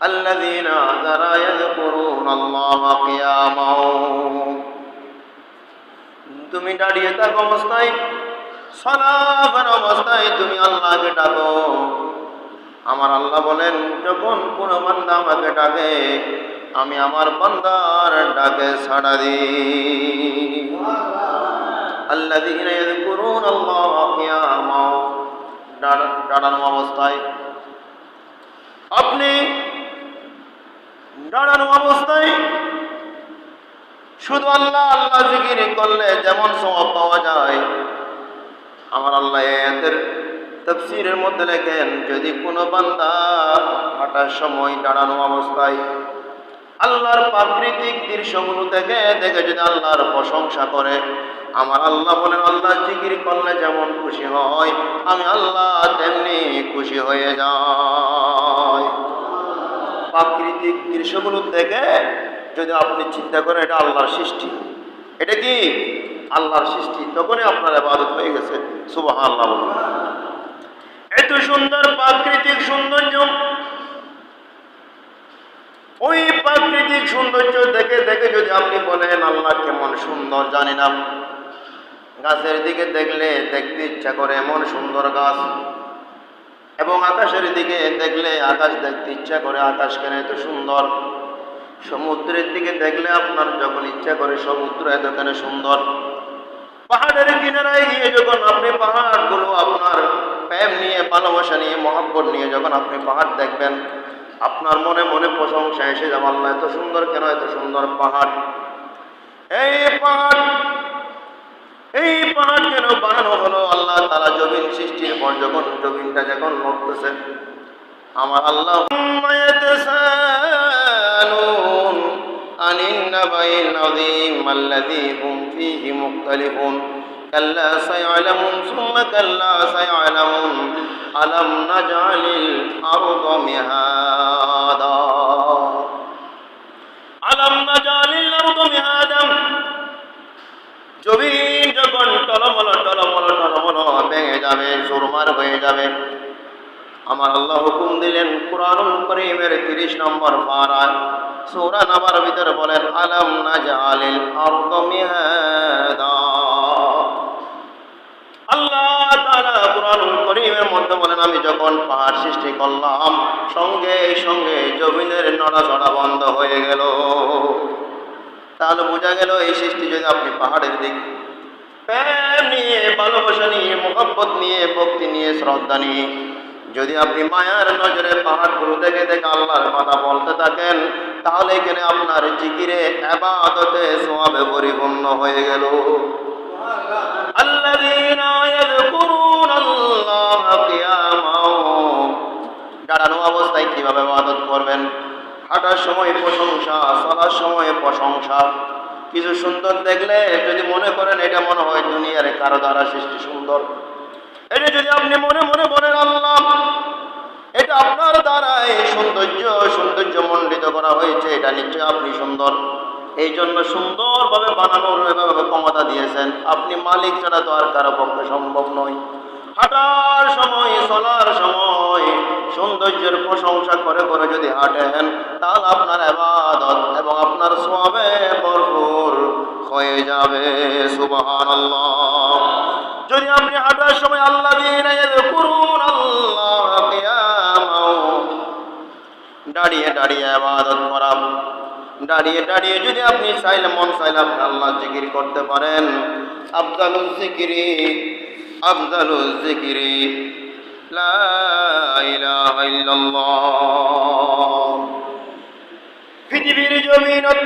الذين ذرا يذكرون الله قياما তুমি দাঁড়িয়ে থাকো অবস্থায় সলাফের অবস্থায় তুমি আল্লাহকে ডাকো আমার আল্লাহ বলেন যখন কোন বান্দা আমাকে ডাকে আমি আমার বান্দার ডাকে সাড়া দিই الذين يذكرون الله قياما দাঁড়া- দাঁড়ানো অবস্থায় আপনি দাঁড়ানো অবস্থায় শুধু আল্লাহ আল্লাহ জিকির করলে যেমন সওয়াব পাওয়া যায়। আমার আল্লাহ এদের তফসিরের মধ্যে লেখেন, যদি কোনো বান্দা হাঁটার সময় দাঁড়ানো অবস্থায় আল্লাহর প্রাকৃতিক দৃশ্যগুলো দেখে দেখে যদি আল্লাহর প্রশংসা করে, আমার আল্লাহ বলেন, আল্লাহ জিকির করলে যেমন খুশি হয়, আমি আল্লাহ তেমনি খুশি হয়ে যাই। প্রাকৃতিক দৃশ্যগুলো দেখে যদি আপনি চিন্তা করেন, এটা আল্লাহর সৃষ্টি। এটা কি? আল্লাহর সৃষ্টি। তখনই আপনার আবাদত হয়ে গেছে। সুবাহ আল্লাহ এত সুন্দর প্রাকৃতিক সৌন্দর্য। ওই প্রাকৃতিক সৌন্দর্য দেখে দেখে যদি আপনি বলেন, আল্লাহ কেমন সুন্দর, জানি না। গাছের দিকে দেখলে দেখতে ইচ্ছা করে এমন সুন্দর গাছ। এবং আকাশের দিকে দেখলে আকাশ দেখতে ইচ্ছা করে, আকাশ কেন এত সুন্দর? সমুদ্রের দিকে দেখলে আপনার যখন ইচ্ছা করে, সমুদ্র এত কেন সুন্দর। পাহাড়ের কিনারায় গিয়ে যখন আপনি পাহাড়গুলো আপনার প্রেম নিয়ে, ভালোবাসা নিয়ে, মহাব্বত নিয়ে যখন আপনি পাহাড় দেখবেন, আপনার মনে মনে প্রশংসা এসে যাবে, আল্লাহ এত সুন্দর, কেন এত সুন্দর পাহাড়? এই পাহাড় এই পাহাড় কেন বানানো জমিনটা যখন নড়তেছে আমার আল্লাহ يتساءلون عن النبأ العظيم الذي هم فيه مختلفون كلا سيعلمون ثم كلا سيعلمون ألم نجعل الأرض مهادا ألم نجعل الأرض مهادا সুরমার হয়ে যাবে। আমার আল্লাহ হুকুম দিলেন, কোরআনুল করিমের তিরিশ নম্বর পারায়। সূরা নাবার ভিতরে বলেন, আলাম নাজালিল আরদ মিহাদা। আল্লাহ তাআলা কোরআনুল করিমের মধ্যে বলেন, আমি যখন পাহাড় সৃষ্টি করলাম, সঙ্গে সঙ্গে জমিনের নড়াচড়া বন্ধ হয়ে গেল। তাহলে বোঝা গেল, এই সৃষ্টি যদি আপনি পাহাড়ের দিক প্রেম নিয়ে, ভালোবাসা নিয়ে মোহাম্মত নিয়ে, ভক্তি নিয়ে, শ্রদ্ধা নিয়ে। যদি আপনি মায়ার নজরে পাহাড়গুলো দেখে দেখে আল্লাহর কথা বলতে থাকেন, তাহলে এখানে আপনার জিকিরে আবাদতে, সোয়াবে পরিপূর্ণ হয়ে গেল। দাঁড়ানো অবস্থায় কীভাবে আবাদত করবেন? হাঁটার সময় প্রশংসা, চলার সময় প্রশংসা। কিছু সুন্দর দেখলে যদি মনে করেন এটা মনে হয় দুনিয়ার কারও দ্বারা সৃষ্টি সুন্দর। এটা যদি আপনি মনে মনে বলেন, আল্লাহ, এটা আপনার দ্বারাই সৌন্দর্য সৌন্দর্য মণ্ডিত করা হয়েছে, এটা নিশ্চয়ই আপনি সুন্দর। এই জন্য সুন্দরভাবে বানানোর এভাবে ক্ষমতা দিয়েছেন। আপনি মালিক ছাড়া তো আর কারও পক্ষে সম্ভব নয়। হাঁটার সময়, চলার সময় সৌন্দর্যের প্রশংসা করে করে যদি হাঁটেন, তাহলে আপনার আবাদত এবং আপনার ভরপুর হয়ে যাবে সুবহান যদি আপনি হাঁটার সময় আল্লাহ দিন করুন, আল্লাহ দাঁড়িয়ে দাঁড়িয়ে আবাদত করা। দাঁড়িয়ে দাঁড়িয়ে যদি আপনি চাইলে, মন চাইলে আপনি আল্লাহ জিকির করতে পারেন। আফজালুল জিকিরি আফজালুল জিকিরি। পৃথিবীর জমিনত